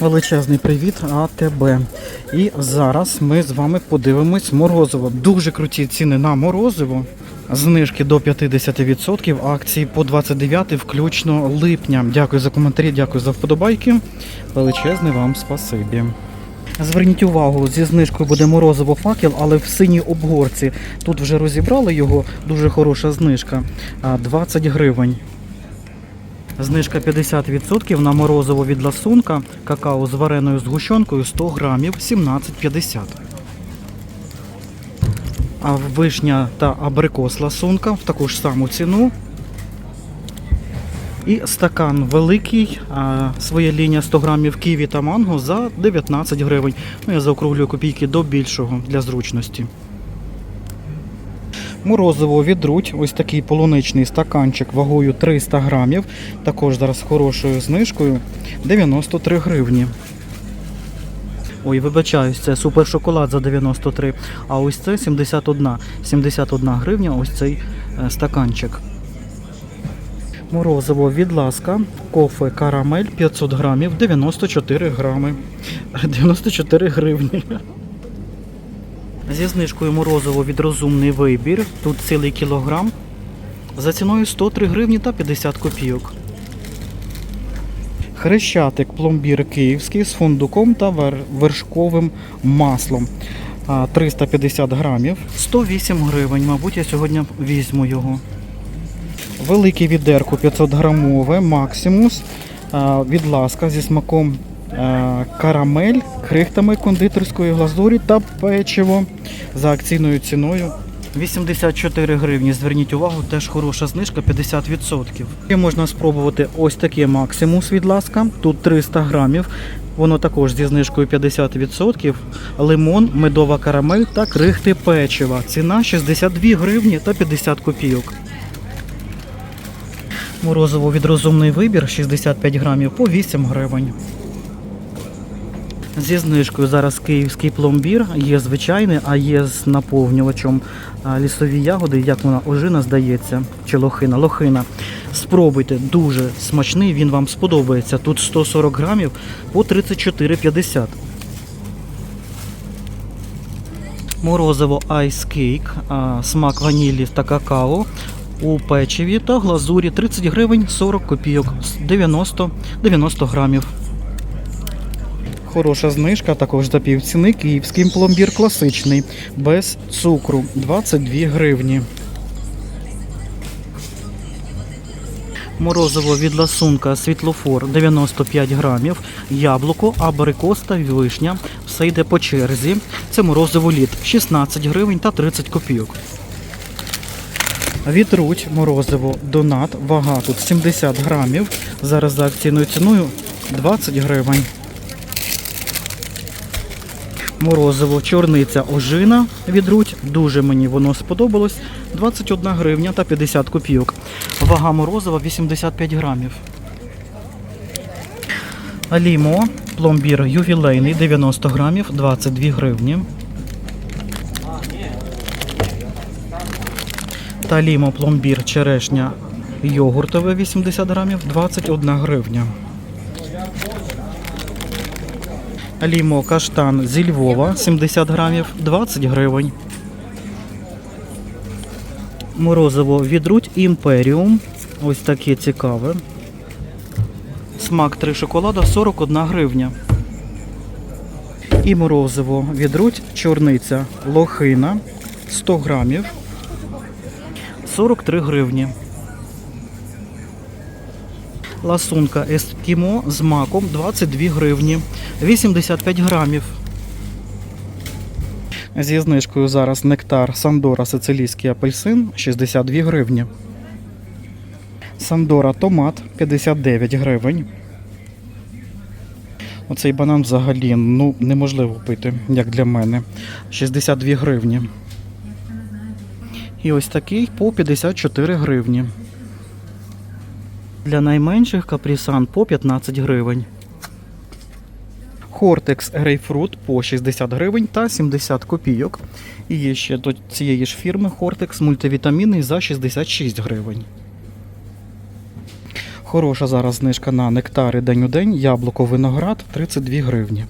Величезний привіт АТБ. І зараз ми з вами подивимось морозиво. Дуже круті ціни на морозиво. Знижки до 50%, акції по 29 включно липня. Дякую за коментарі, дякую за вподобайки. Величезне вам спасибі. Зверніть увагу, зі знижкою буде морозиво факел, але в синій обгорці. Тут вже розібрали його, дуже хороша знижка. 20 гривень. Знижка 50% на морозиво від ласунка, какао з вареною згущенкою 100 грамів 17,50. А вишня та абрикос ласунка в таку ж саму ціну. І стакан великий, своя лінія 100 грамів ківі та манго за 19 гривень. Ну, я заокруглюю копійки до більшого для зручності. Морозиво відруть, ось такий полуничний стаканчик вагою 300 грамів, також зараз хорошою знижкою 93 гривні. Ой, вибачаюсь, це супер шоколад за 93, а ось це 71. 71 гривня, ось цей е, стаканчик. Морозиво від ласка, кофе карамель 500 грамів, 94 грами. 94 гривні. Зі знижкою морозиво від розумний вибір. Тут цілий кілограм. За ціною 103 гривні та 50 копійок. Хрещатик пломбір київський з фундуком та вершковим маслом. 350 грамів. 108 гривень. Мабуть, я сьогодні візьму його. Велике відерко 500 грамове Максимус від ласка зі смаком карамель, крихтами кондитерської глазурі та печиво за акційною ціною. 84 гривні. Зверніть увагу, теж хороша знижка 50%. І можна спробувати ось таке Максимус від ласка. Тут 300 грамів. Воно також зі знижкою 50%. Лимон, медова карамель та крихти печива. Ціна 62 гривні та 50 копійок. Морозиво від вибір 65 грамів по 8 гривень. Зі знижкою зараз київський пломбір, є звичайний, а є з наповнювачем лісові ягоди, як вона ожина здається, чи лохина. Лохина. Спробуйте, дуже смачний, він вам сподобається. Тут 140 грамів по 34,50. Морозиво Ice Cake, смак ванілі та какао у печиві та глазурі 30 гривень 40 копійок, 90, 90 грамів. Хороша знижка, також за півціни. Київський пломбір класичний, без цукру 22 гривні. Морозиво від ласунка світлофор 95 грамів, яблуко, абрикос та вишня. Все йде по черзі. Це морозиво лід 16 гривень та 30 копійок. Вітруть морозиво донат, вага тут 70 грамів. Зараз за акційною ціною 20 гривень. Морозиво, чорниця ожина відруть. Дуже мені воно сподобалось. 21 гривня та 50 копійок. Вага морозива 85 грамів. Алімо, пломбір ювілейний 90 грамів, 22 гривні. Талімо пломбір черешня йогуртове 80 грамів, 21 гривня. Лімо каштан зі Львова 70 грамів 20 гривень. Морозиво відруть імперіум. Ось таке цікаве. Смак 3 шоколада 41 гривня. І морозиво відруть чорниця лохина 100 грамів 43 гривні. Ласунка ескімо з маком 22 гривні, 85 грамів. Зі знижкою зараз нектар Сандора сицилійський апельсин 62 гривні. Сандора томат 59 гривень. Оцей банан взагалі ну, неможливо пити, як для мене. 62 гривні. І ось такий по 54 гривні. Для найменших капрісан по 15 гривень. Хортекс грейпфрут по 60 гривень та 70 копійок. І є ще до цієї ж фірми Хортекс мультивітамінний за 66 гривень. Хороша зараз знижка на нектари день у день. Яблуко виноград 32 гривні.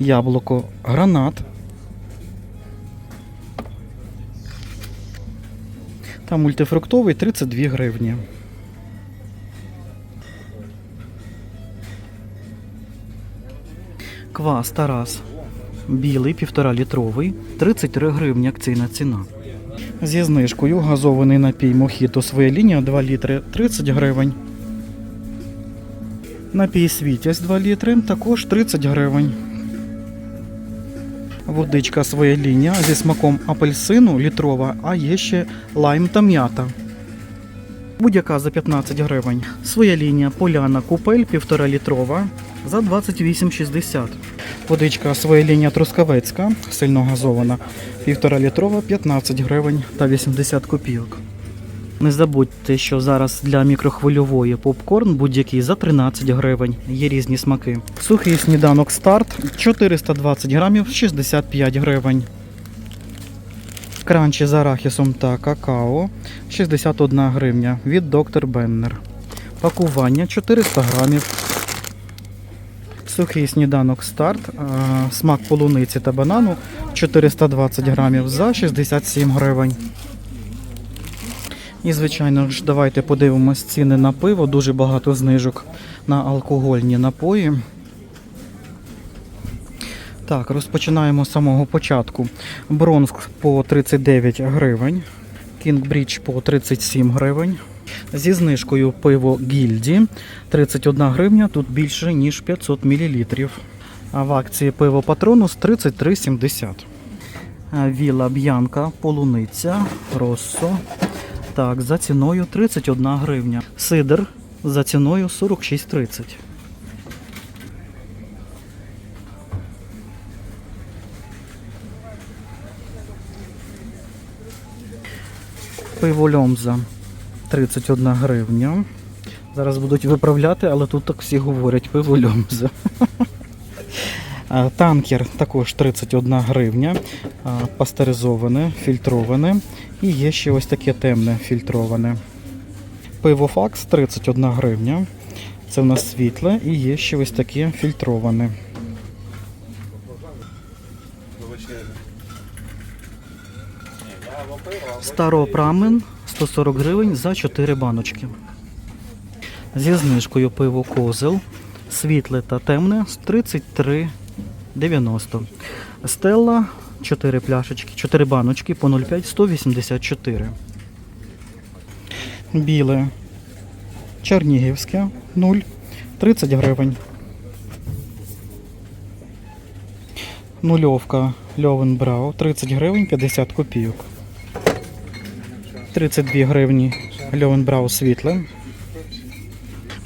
Яблуко гранат. Та мультифруктовий 32 гривні. Квас Тарас. Білий, 1,5 літровий, 33 гривні акційна ціна. Зі знижкою газований напій Мохіто своя лінія 2 літри 30 гривень. Напій Світязь 2 літри також 30 гривень. Водичка своя лінія зі смаком апельсину літрова, а є ще лайм та м'ята. Будь-яка за 15 гривень. Своя лінія поляна купель 1,5 літрова за 28,60. Водичка своя лінія трускавецька, сильно газована, 1,5 літрова 15 гривень та 80 копійок. Не забудьте, що зараз для мікрохвильової попкорн будь-який за 13 гривень. Є різні смаки. Сухий сніданок старт 420 грамів 65 гривень. Кранчі з арахісом та какао 61 гривня від доктор Беннер. Пакування 400 грамів. Сухий сніданок старт, смак полуниці та банану 420 грамів за 67 гривень. І, звичайно ж, давайте подивимось ціни на пиво. Дуже багато знижок на алкогольні напої. Так, розпочинаємо з самого початку. Бронз по 39 гривень, Кінгбрідж по 37 гривень. Зі знижкою пиво Гільді 31 гривня, тут більше ніж 500 мл. А в акції пиво Патронус 33,70. Віла Б'янка, полуниця, Россо. Так, за ціною 31 гривня. Сидр за ціною 46,30. Пиво Льомза 31 гривня. Зараз будуть виправляти, але тут так всі говорять пиво Льомза. Танкер також 31 гривня, пастеризоване, фільтроване. І є ще ось таке темне фільтроване. Пиво Факс 31 гривня. Це в нас світле і є ще ось таке фільтроване. Старопрамен 140 гривень за 4 баночки. Зі знижкою пиво Козел. Світле та темне 33,90. Стелла 4 пляшечки, 4 баночки по 0,5 184. Біле Чернігівське 0 30 гривень. Нульовка Льовенбрау 30 гривень 50 копійок. 32 гривні Льовенбрау світле.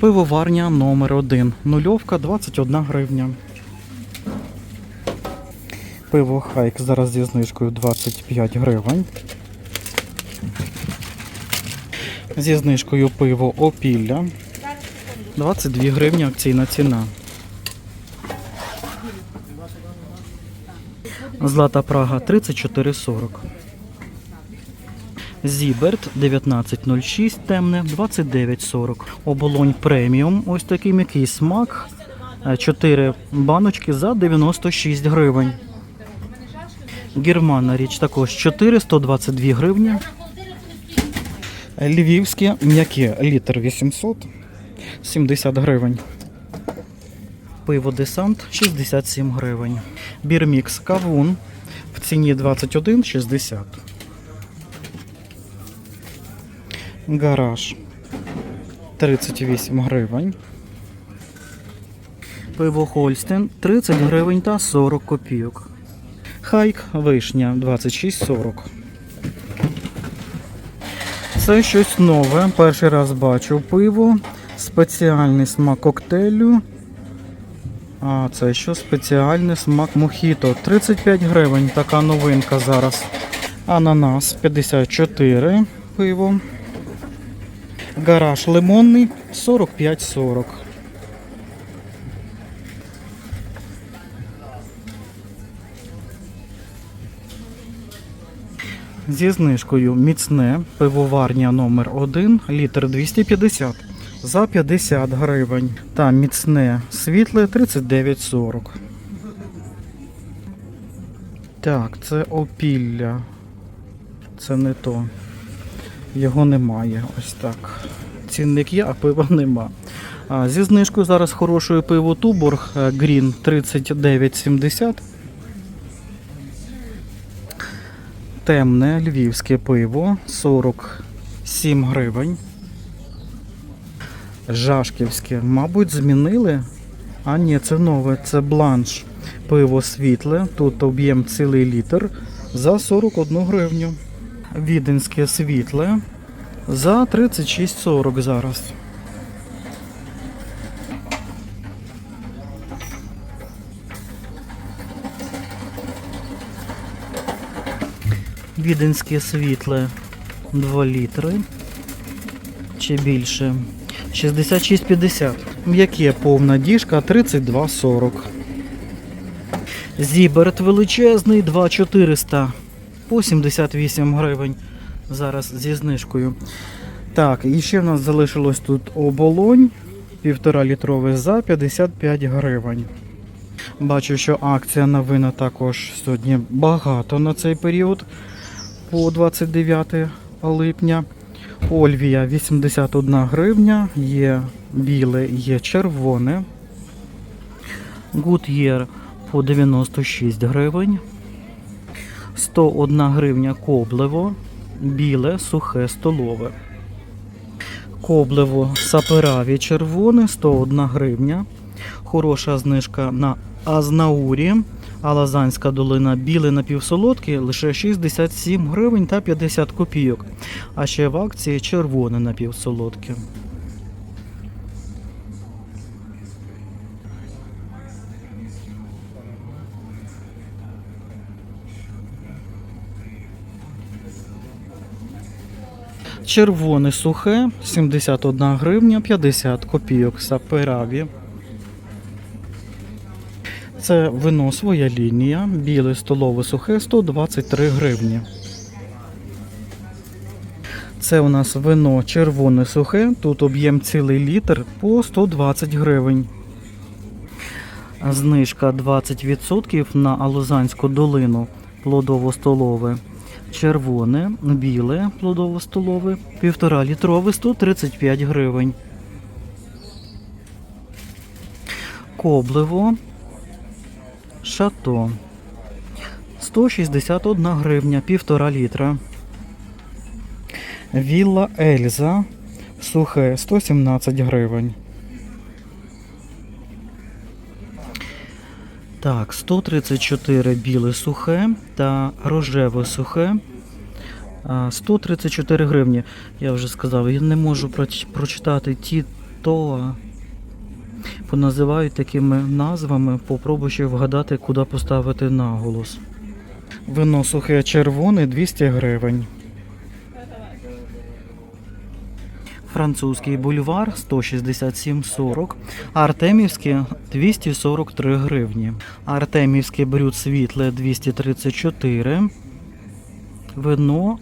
Пивоварня номер 1 Нульовка 21 гривня. Пиво Хайк зараз зі знижкою 25 гривень. Зі знижкою пиво Опілля 22 гривні акційна ціна. Злата Прага 34,40. Зіберт 1906 темне 29,40. Оболонь преміум. Ось такий м'який смак. 4 баночки за 96 гривень. Германа річ також 422 гривні. Львівське м'яке літр 800 70 гривень. Пиво Десант 67 гривень. Бірмікс Кавун в ціні 21,60. Гараж 38 гривень. Пиво Хольстен 30 гривень та 40 копійок. Хайк вишня 26,40. Це щось нове. Перший раз бачу пиво. Спеціальний смак коктейлю. А, це що спеціальний смак мохіто. 35 гривень. Така новинка зараз. Ананас 54 пиво. Гараж лимонний 45,40. Зі знижкою міцне пивоварня номер 1 літр 250 за 50 гривень. Та міцне світле 39,40. Так, це опілля. Це не то. Його немає. Ось так. Цінник є, а пива нема. А, зі знижкою зараз хорошою пиво Туборг Green 39,70. Темне львівське пиво 47 гривень. Жашківське, мабуть, змінили. А ні, це нове, це бланш. Пиво світле. Тут об'єм цілий літр за 41 гривню. Віденське світле за 36,40 зараз. Віденське світле 2 літри чи більше. 66,50. М'яке повна діжка 32,40. Зіберт величезний 2,400 по 78 гривень. Зараз зі знижкою. Так, і ще в нас залишилось тут оболонь 1,5 літрове за 55 гривень. Бачу, що акція на вина також сьогодні багато на цей період по 29 липня. Ольвія 81 гривня, є біле, є червоне. Гуд'єр по 96 гривень. 101 гривня коблево, біле, сухе, столове. Коблево сапераві червоне 101 гривня. Хороша знижка на Азнаурі. Алазанська долина біле напівсолодке лише 67 гривень та 50 копійок. А ще в акції червоне напівсолодке. Червоне сухе 71 гривня 50 копійок сапераві. Це вино своя лінія, біле столове сухе 123 гривні. Це у нас вино червоне сухе, тут об'єм цілий літр по 120 гривень. Знижка 20% на Алузанську долину плодово-столове. Червоне, біле плодово-столове, 1,5 літрове 135 гривень. Коблево Шато 161 гривня, півтора літра. Вілла Ельза сухе 117 гривень. Так, 134 біле сухе та рожеве сухе. 134 гривні. Я вже сказав, я не можу прочитати ті то поназивають такими назвами, попробуй ще вгадати, куди поставити наголос. Вино сухе червоне 200 гривень. Французький бульвар 167,40. Артемівське 243 гривні. Артемівське брюд світле 234. Вино,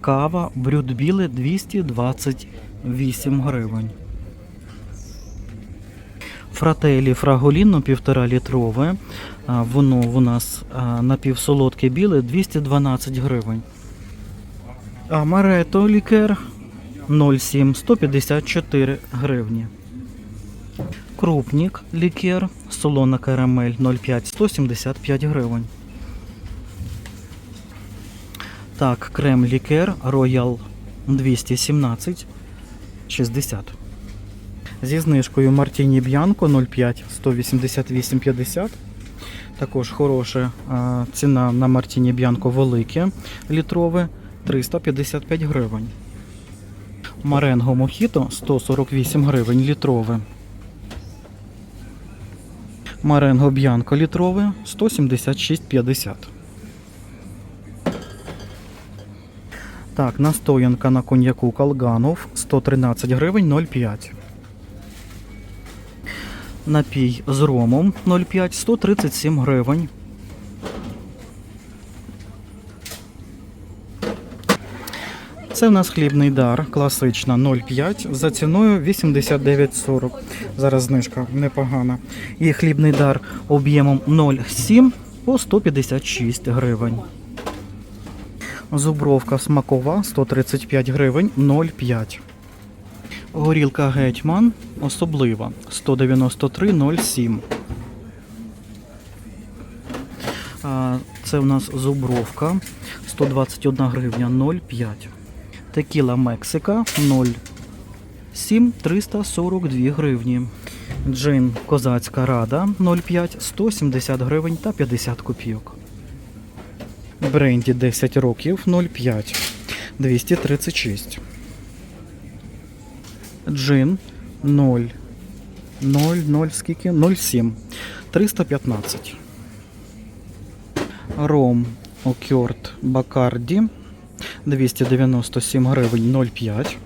кава, брюд біле 228 гривень. Фрателі Фраголіно 1,5 літрове. Воно у нас напівсолодке біле 212 гривень. Амарето лікер 0,7 154 гривні. Крупнік лікер солона карамель 0,5 175 гривень. Так, крем лікер Royal 217 60. Зі знижкою Мартіні Б'янко 0,5 188,50. Також хороша ціна на Мартіні Б'янко велике літрове 355 гривень. Маренго Мохіто 148 гривень літрове. Маренго Б'янко літрове 176,50. Так, настоянка на коньяку Калганов 113 гривень 0,5. Напій з ромом 0,5 137 гривень. Це в нас хлібний дар, класична 0,5 за ціною 89,40. Зараз знижка непогана. І хлібний дар об'ємом 0,7 по 156 гривень. Зубровка смакова 135 гривень 0,5. Горілка гетьман особлива 193,07. Це у нас зубровка 121 гривня 0,5. Текіла Мексика 0,7 342 гривні. Джин Козацька Рада 0,5 170 гривень та 50 копійок. Бренді 10 років 0,5 236. Джин 0 0 0 скільки? 0,7 315. Ром Окьорт Бакарді 297 гривень 0,5.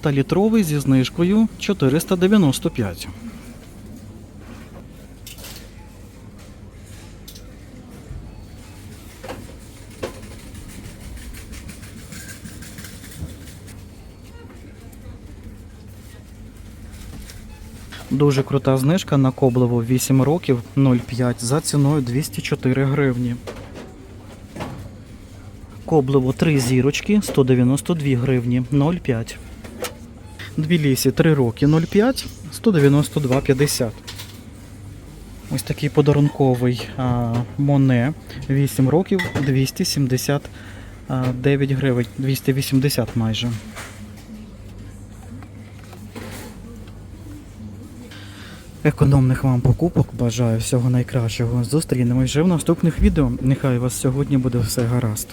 Та літровий зі знижкою 495. Дуже крута знижка на Коблево 8 років 0,5 за ціною 204 гривні. Коблево 3 зірочки 192 гривні 0,5. Тбілісі 3 роки 0,5 192,50. Ось такий подарунковий а, Моне 8 років 279 гривень, 280 майже. Економних вам покупок бажаю всього найкращого. Зустрінемось вже в наступних відео. Нехай у вас сьогодні буде все гаразд.